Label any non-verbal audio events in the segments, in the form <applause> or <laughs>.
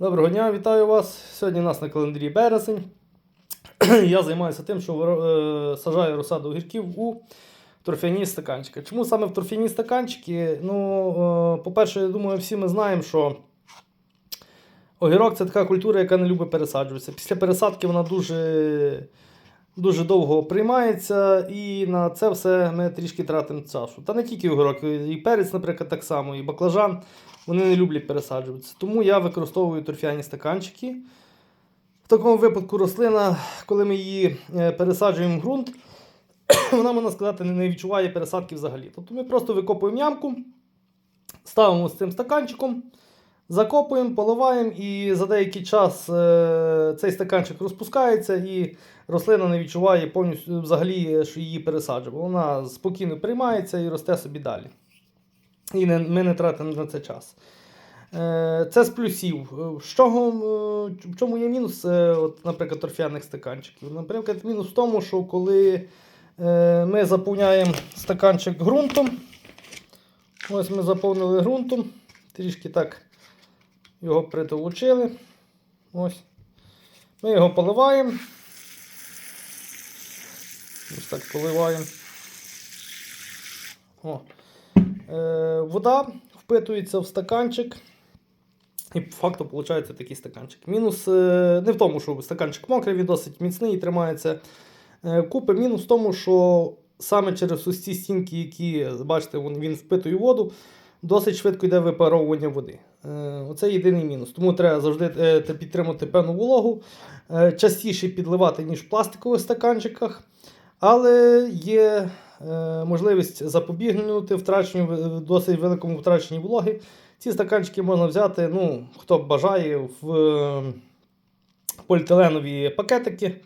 Доброго дня, вітаю вас. Сьогодні у нас на календарі березень. <clears throat> Я займаюся тим, що е, сажаю розсаду огірків у торфяні стаканчики. Чому саме в торфяні стаканчики? Ну, е, по-перше, я думаю, всі ми знаємо, що огірок це така культура, яка не любить пересаджуватися. Після пересадки вона дуже, дуже довго приймається, і на це все ми трішки тратимо часу. Та не тільки огірок, і перець, наприклад, так само, і баклажан. Вони не люблять пересаджуватися. Тому я використовую торфяні стаканчики. В такому випадку рослина, коли ми її е, пересаджуємо в ґрунт, <clears throat> вона, можна сказати, не відчуває пересадки взагалі. Тобто ми просто викопуємо ямку, ставимо з цим стаканчиком, закопуємо, поливаємо, і за деякий час е, цей стаканчик розпускається, і рослина не відчуває повністю взагалі, що її пересаджували. Вона спокійно приймається і росте собі далі. І не, ми не тратимо на це час. Е, Це з плюсів. Е, З чого, в чому є мінус, от, наприклад, торфяних стаканчиків? Наприклад, мінус в тому, що коли ми заповняємо стаканчик ґрунтом, ось ми заповнили ґрунтом, трішки так його притолочили. Ось. Ми його поливаємо. Ось так поливаємо. Е, вода впитується в стаканчик. І по факту виходить такий стаканчик. Мінус е, не в тому, що стаканчик мокрий, він досить міцний і тримається е, купи. Мінус в тому, що саме через ось стінки, які, бачите, він впитує воду, досить швидко йде випаровування води. Е, оце єдиний мінус. Тому треба завжди е, підтримувати певну вологу, е, частіше підливати, ніж в пластикових стаканчиках. Але є можливість запобігнути втраченню досить великому втраченні вологи. Ці стаканчики можна взяти, ну, хто бажає, в поліетиленові пакетики.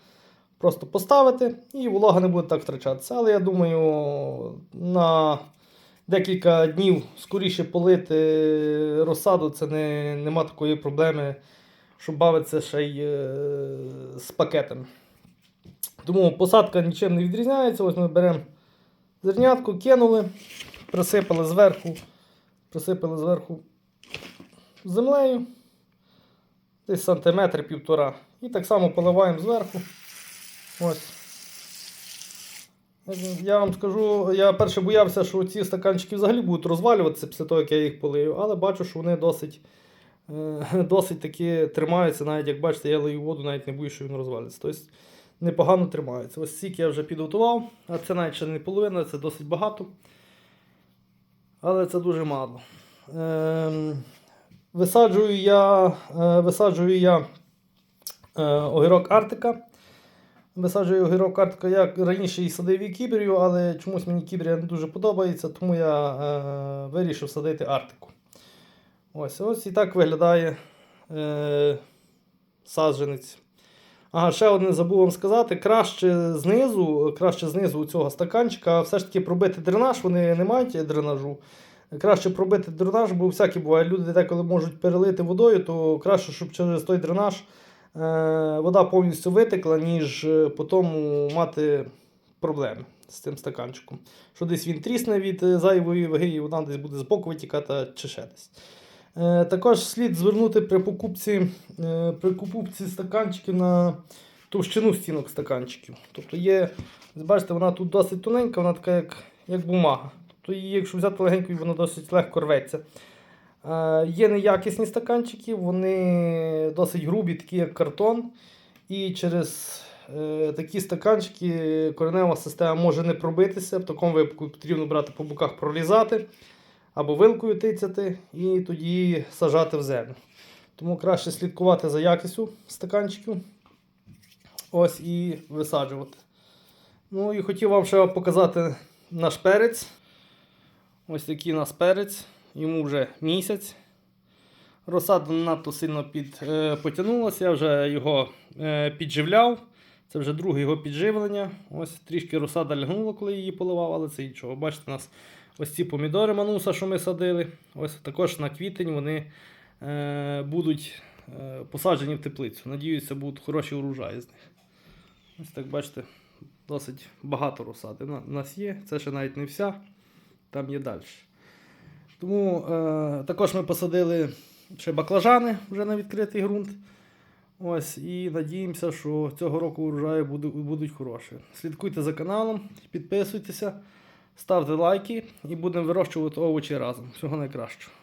Просто поставити і волога не буде так втрачатися. Але я думаю, на декілька днів скоріше полити розсаду, це не, нема такої проблеми, щоб бавитися ще й е, з пакетами. Тому посадка нічим не відрізняється. Ось ми беремо зернятку, кинули, присипали зверху, присипали зверху землею, десь сантиметр півтора. І так само поливаємо зверху. Ось. Я вам скажу, я перше боявся, що ці стаканчики взагалі будуть розвалюватися після того, як я їх полию, але бачу, що вони досить, е, <laughs> досить таки тримаються, навіть як бачите, я лию воду, навіть не боюсь, що він розвалиться. Тобто непогано тримаються. Ось стільки я вже підготував, а це навіть ще не половина, це досить багато. Але це дуже мало. Ем, висаджую я, е, висаджую я е, огірок Артика. Висаджую огірок Артика. Я раніше її садив і кіберію, але чомусь мені кіберія не дуже подобається, тому я е, вирішив садити Артику. Ось ось і так виглядає е, саджанець. Ага, ще одне забув вам сказати. Краще знизу, краще знизу у цього стаканчика все ж таки пробити дренаж, вони не мають дренажу. Краще пробити дренаж, бо всякі буває. Люди деколи можуть перелити водою, то краще, щоб через той дренаж вода повністю витекла, ніж е, потім мати проблеми з цим стаканчиком. Що десь він трісне від е, зайвої ваги, і вона десь буде збоку витікати чи ще десь. Е, Також слід звернути при покупці, е, при покупці стаканчиків на товщину стінок стаканчиків. Тобто є, бачите, вона тут досить тоненька, вона така як, як бумага. Тобто її, якщо взяти легенько, вона досить легко рветься. Е, Є неякісні стаканчики, вони досить грубі, такі як картон. І через е, такі стаканчики коренева система може не пробитися. В такому випадку потрібно брати по боках прорізати або вилкою тицяти і тоді сажати в землю. Тому краще слідкувати за якістю стаканчиків. Ось і висаджувати. Ну і хотів вам ще показати наш перець. Ось такий нас перець. Йому вже місяць. Розсада надто сильно під, е, потягнулася, я вже його е, підживляв. Це вже друге його підживлення. Ось трішки розсада лягнула, коли її поливав, але це нічого. Бачите, у нас ось ці помідори мануса, що ми садили. Ось також на квітень вони е, будуть е, посаджені в теплицю. Надіюся, будуть хороші урожаї з них. Ось так бачите, досить багато розсади. У нас є, це ще навіть не вся, там є далі. Тому е, також ми посадили ще баклажани вже на відкритий ґрунт. Ось, і надіємося, що цього року урожаї будуть хороші. Слідкуйте за каналом, підписуйтеся, ставте лайки і будемо вирощувати овочі разом. Всього найкращого.